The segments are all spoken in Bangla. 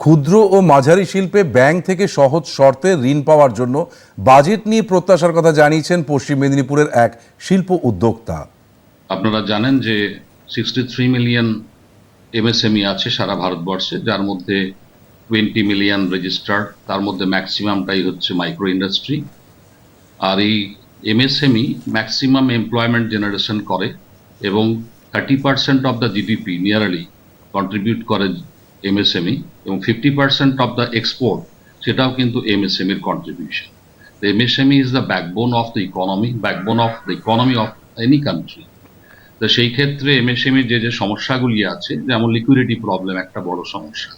ক্ষুদ্র ও মাঝারি শিল্পে ব্যাংক থেকে সহজ শর্তে ঋণ পাওয়ার জন্য বাজেট নিয়ে প্রত্যাশার কথা জানিয়েছেন পশ্চিম মেদিনীপুরের এক শিল্প উদ্যোক্তা। আপনারা জানেন যে সিক্সটি থ্রি মিলিয়ন এমএসএমই আছে সারা ভারতবর্ষে, যার মধ্যে টোয়েন্টি মিলিয়ন রেজিস্টার্ড তার মধ্যে ম্যাক্সিমামটাই হচ্ছে মাইক্রো ইন্ডাস্ট্রি আর এই এমএসএমই ম্যাক্সিমাম এমপ্লয়মেন্ট জেনারেশন করে এবং thirty percent of the GDP nearly contribute করে এমএসএমই এবং fifty percent of the export সেটাও কিন্তু এমএসএমইর contribution The is the backbone of the economy, backbone of the economy of any country. তো সেই ক্ষেত্রে এমএসএমই যে যে সমস্যাগুলি আছে যেমন লিকুইডিটি প্রবলেম একটা বড় সমস্যা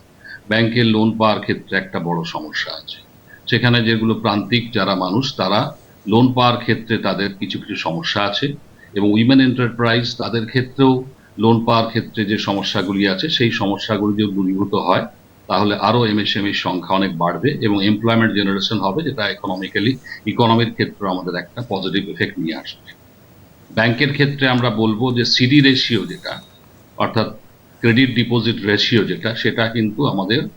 ব্যাংকের লোন পাওয়ার ক্ষেত্রে একটা বড় সমস্যা আছে সেখানে যেগুলো প্রান্তিক যারা মানুষ তারা লোন পাওয়ার ক্ষেত্রে তাদের কিছু কিছু সমস্যা আছে এবং উইমেন এন্টারপ্রাইজ তাদের ক্ষেত্রেও লোন পাওয়ার ক্ষেত্রে যে সমস্যাগুলি আছে, সেই সমস্যাগুলি যদি দূরীভূত হয়, তাহলে আরও এমএসএমইর সংখ্যা অনেক বাড়বে এবং এমপ্লয়মেন্ট জেনারেশন হবে, যেটা ইকোনমিক্যালি ইকোনমির ক্ষেত্রে আমাদের একটা পজিটিভ এফেক্ট নিয়ে আসবে। ব্যাংকের ক্ষেত্রে আমরা বলব যে সিডি রেশিও যেটা, অর্থাৎ ক্রেডিট ডিপোজিট রেশিও যেটা, সেটা কিন্তু আমাদের,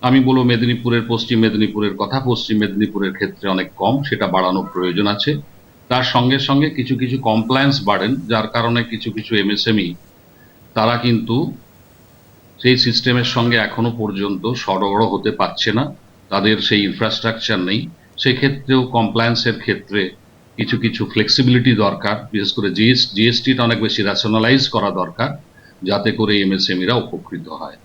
আমি বলব মেদিনীপুরের, পশ্চিম মেদিনীপুরের কথা, পশ্চিম মেদিনীপুরের ক্ষেত্রে অনেক কম, সেটা বাড়ানোর প্রয়োজন আছে। তার সঙ্গে সঙ্গে কিছু কিছু কমপ্লায়েন্স বাড়েন, যার কারণে কিছু কিছু এমএসএমই তারা কিন্তু সেই সিস্টেমের সঙ্গে এখনও পর্যন্ত সরবরাহ হতে পারছে না। তাদের সেই ইনফ্রাস্ট্রাকচার নেই। সেক্ষেত্রেও কমপ্লায়েন্সের ক্ষেত্রে কিছু কিছু ফ্লেক্সিবিলিটি দরকার। বিশেষ করে জিএস জিএসটিটা অনেক বেশি রেশনালাইজ করা দরকার, যাতে করে এমএসএমইরা উপকৃত হয়।